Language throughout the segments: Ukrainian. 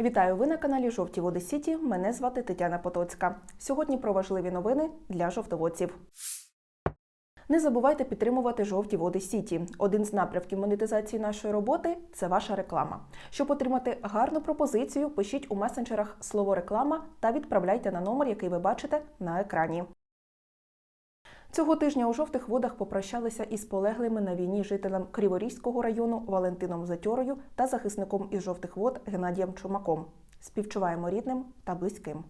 Вітаю ви на каналі Жовті Води Сіті. Мене звати Тетяна Потоцька. Сьогодні про важливі новини для жовтоводців. Не забувайте підтримувати жовті води Сіті. Один з напрямків монетизації нашої роботи це ваша реклама. Щоб отримати гарну пропозицію, пишіть у месенджерах слово реклама та відправляйте на номер, який ви бачите на екрані. Цього тижня у жовтих водах попрощалися із полеглими на війні жителем Криворізького району Валентином Затьорою та захисником із жовтих вод Геннадієм Чумаком. Співчуваємо рідним та близьким.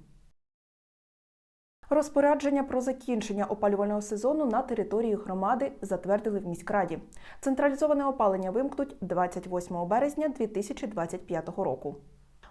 Розпорядження про закінчення опалювального сезону на території громади затвердили в міськраді. Централізоване опалення вимкнуть 28 березня 2025 року.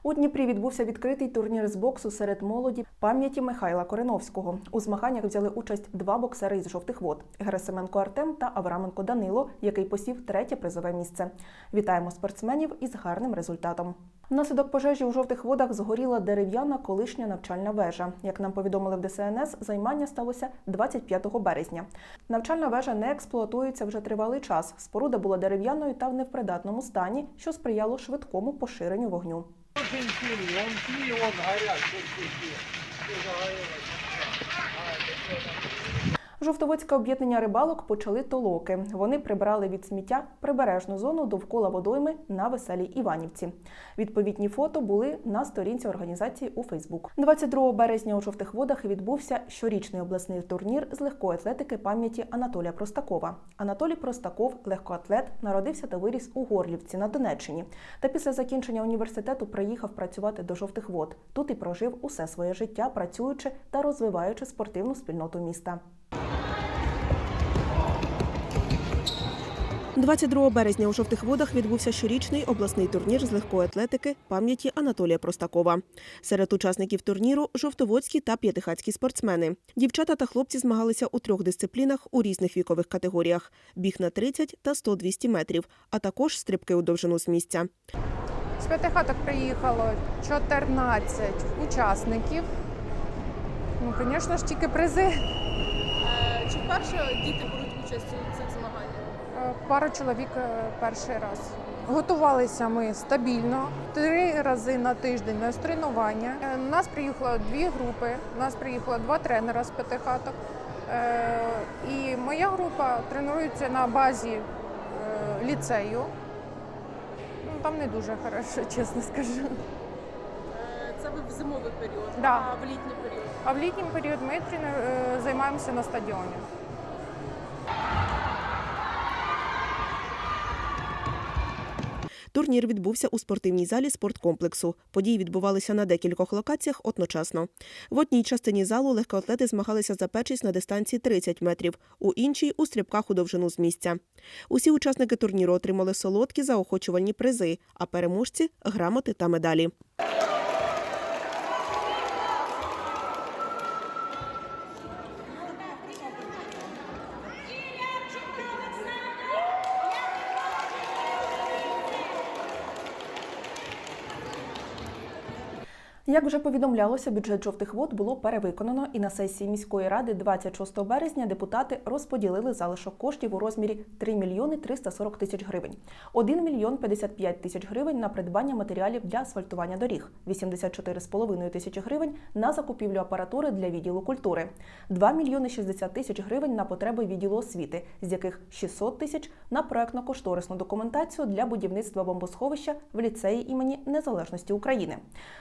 У Дніпрі відбувся відкритий турнір з боксу серед молоді пам'яті Михайла Кореновського. У змаганнях взяли участь два боксери із жовтих вод Герасименко Артем та Авраменко Данило, який посів третє призове місце. Вітаємо спортсменів із гарним результатом. Внаслідок пожежі у жовтих водах згоріла дерев'яна колишня навчальна вежа. Як нам повідомили в ДСНС, займання сталося 25 березня. Навчальна вежа не експлуатується вже тривалий час. Споруда була дерев'яною та в невпридатному стані, що сприяло швидкому поширенню вогню. Очень сильный, он шли, он горят, все, все, все. Все загорелось. А, это что там? Жовтоводське об'єднання рибалок почали толоки. Вони прибрали від сміття прибережну зону довкола водойми на веселій Іванівці. Відповідні фото були на сторінці організації у Фейсбук. 22 березня у жовтих водах відбувся щорічний обласний турнір з легкої атлетики пам'яті Анатолія Простакова. Анатолій Простаков, легкоатлет, народився та виріс у Горлівці на Донеччині. Та після закінчення університету приїхав працювати до жовтих вод. Тут і прожив усе своє життя, працюючи та розвиваючи спортивну спільноту міста. 22 березня у жовтих водах відбувся щорічний обласний турнір з легкої атлетики пам'яті Анатолія Простакова. Серед учасників турніру жовтоводські та п'ятихатські спортсмени. Дівчата та хлопці змагалися у трьох дисциплінах у різних вікових категоріях: біг на 30 та 100-200 метрів, а також стрибки у довжину з місця. З п'ятихаток приїхало 14 учасників. Ну, звісно ж, тільки призи. Е, Чи вперше діти беруть участь у цих змаганнях? Е, Пару чоловік е, перший раз. Готувалися ми стабільно, три рази на тиждень на тренування. Е, У нас приїхало дві групи, нас приїхало два тренера з п'ятихаток. Е, І моя група тренується на базі ліцею. Ну, Там не дуже хорошо, чесно скажу. Це ви в зимовий період, Да. а в літній період. А в літній період ми займаємося на стадіоні. Турнір відбувся у спортивній залі спорткомплексу. Події відбувалися на декількох локаціях одночасно. В одній частині залу легкоатлети змагалися за печість на дистанції 30 метрів, у іншій у стрибках у довжину з місця. Усі учасники турніру отримали солодкі заохочувальні призи, а переможці грамоти та медалі. Як вже повідомлялося, бюджет жовтих вод було перевиконано, і на сесії міської ради 26 березня депутати розподілили залишок коштів у розмірі 3 мільйони 340 тисяч гривень, 1 мільйон 55 тисяч гривень на придбання матеріалів для асфальтування доріг, 84,5 тисячі гривень на закупівлю апаратури для відділу культури, 2 мільйони 60 тисяч гривень на потреби відділу освіти, з яких 600 тисяч на проектно-кошторисну документацію для будівництва бомбосховища в ліцеї імені Незалежності України.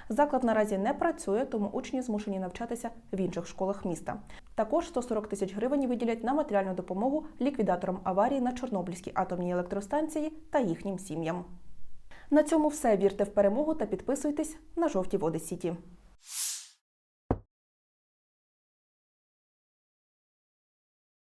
Заклад наразі не працює, тому учні змушені навчатися в інших школах міста. Також 140 тисяч гривень виділять на матеріальну допомогу ліквідаторам аварії на Чорнобильській атомній електростанції та їхнім сім'ям. На цьому все. Вірте в перемогу та підписуйтесь на жовті води Сіті.